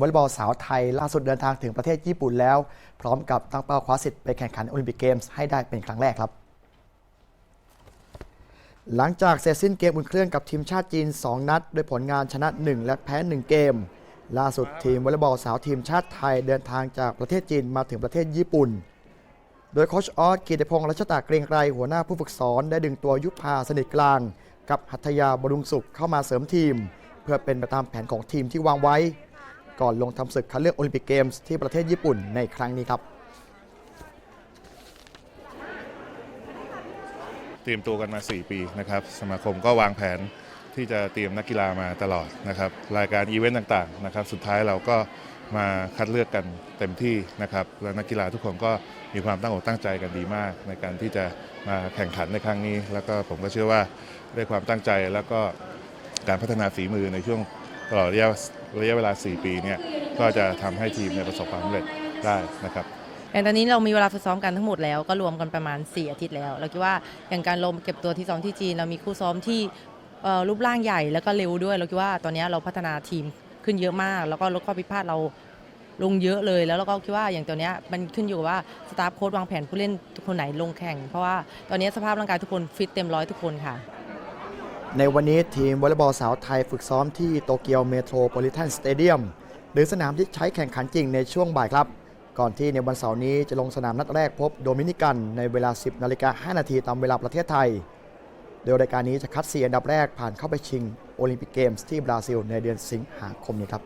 วอลเลย์บอลสาวไทยล่าสุดเดินทางถึงประเทศญี่ปุ่นแล้ว พร้อมกับตั้งเป้าคว้าสิทธิ์ไปแข่งขันโอลิมปิกเกมส์ให้ได้เป็นครั้งแรกครับ หลังจากเสร็จสิ้นเกมอุ่นเครื่องกับทีมชาติจีน 2 นัดด้วยผลงานชนะ 1 และแพ้ 1 เกม ล่าสุดทีมวอลเลย์บอลสาวทีมชาติไทยเดินทางจากประเทศจีนมาถึงประเทศญี่ปุ่น โดยโคชออสกีติพงษ์รัชตาเกรียงไกรหัวหน้าผู้ฝึกสอนได้ดึงตัวยุพาสนิทกลาง กับหัตถยาบรุงสุขเข้ามาเสริมทีม เพื่อเป็นไปตามแผนของทีมที่วางไว้ ก่อนลงทำศึกคัดเลือกโอลิมปิกเกมส์ที่ประเทศญี่ปุ่นในครั้งนี้ครับ เตรียมตัวกันมา 4 ปีนะครับ สมาคมก็วางแผนที่จะเตรียมนักกีฬามาตลอดนะครับ รายการอีเวนต์ต่างๆนะครับ สุดท้ายเราก็มาคัดเลือกกันเต็มที่นะครับ แล้วนักกีฬาทุกคนก็มีความตั้งอกตั้งใจกันดีมาก ในการที่จะมาแข่งขันในครั้งนี้ แล้วก็ผมก็เชื่อว่าด้วยความตั้งใจแล้วก็การพัฒนาฝีมือในช่วงตลอดระยะ ระยะเวลา 4 ปีเนี่ยก็จะทำให้ทีมเนี่ยประสบความสำเร็จได้นะครับอย่างตอนนี้เรามีเวลาฝึกซ้อมกันทั้งหมดแล้วก็รวมกันประมาณ 4 อาทิตย์แล้ว เราคิดว่าอย่างการลงเก็บตัวที่ซ้อมที่จีน เรามีคู่ซ้อมที่รูปร่างใหญ่แล้วก็เร็วด้วย เราคิดว่าตอนนี้เราพัฒนาทีมขึ้นเยอะมาก แล้วก็ลดข้อผิดพลาดเราลงเยอะเลยแล้วเราก็คิดว่าอย่างตอนนี้มันขึ้นอยู่กับว่าสตาฟโค้ดวางแผนผู้เล่นทุกคนไหนลงแข่ง เพราะว่าตอนนี้สภาพร่างกายทุกคนฟิตเต็มร้อยทุกคนค่ะ ในวันนี้ทีมวอลเลย์บอลสาวไทยฝึกซ้อมที่โตเกียวเมโทรโพลิแทนสเตเดียมหรือสนามที่ใช้แข่งขันจริงในช่วงบ่ายครับ ก่อนที่ในวันเสาร์นี้จะลงสนามนัดแรกพบโดมินิกันในเวลา 10นาฬิกา5นาทีตามเวลาประเทศไทย โดยรายการนี้จะคัด4อันดับแรกผ่านเข้าไปชิงโอลิมปิกเกมส์ที่บราซิลในเดือนสิงหาคมนี้ครับ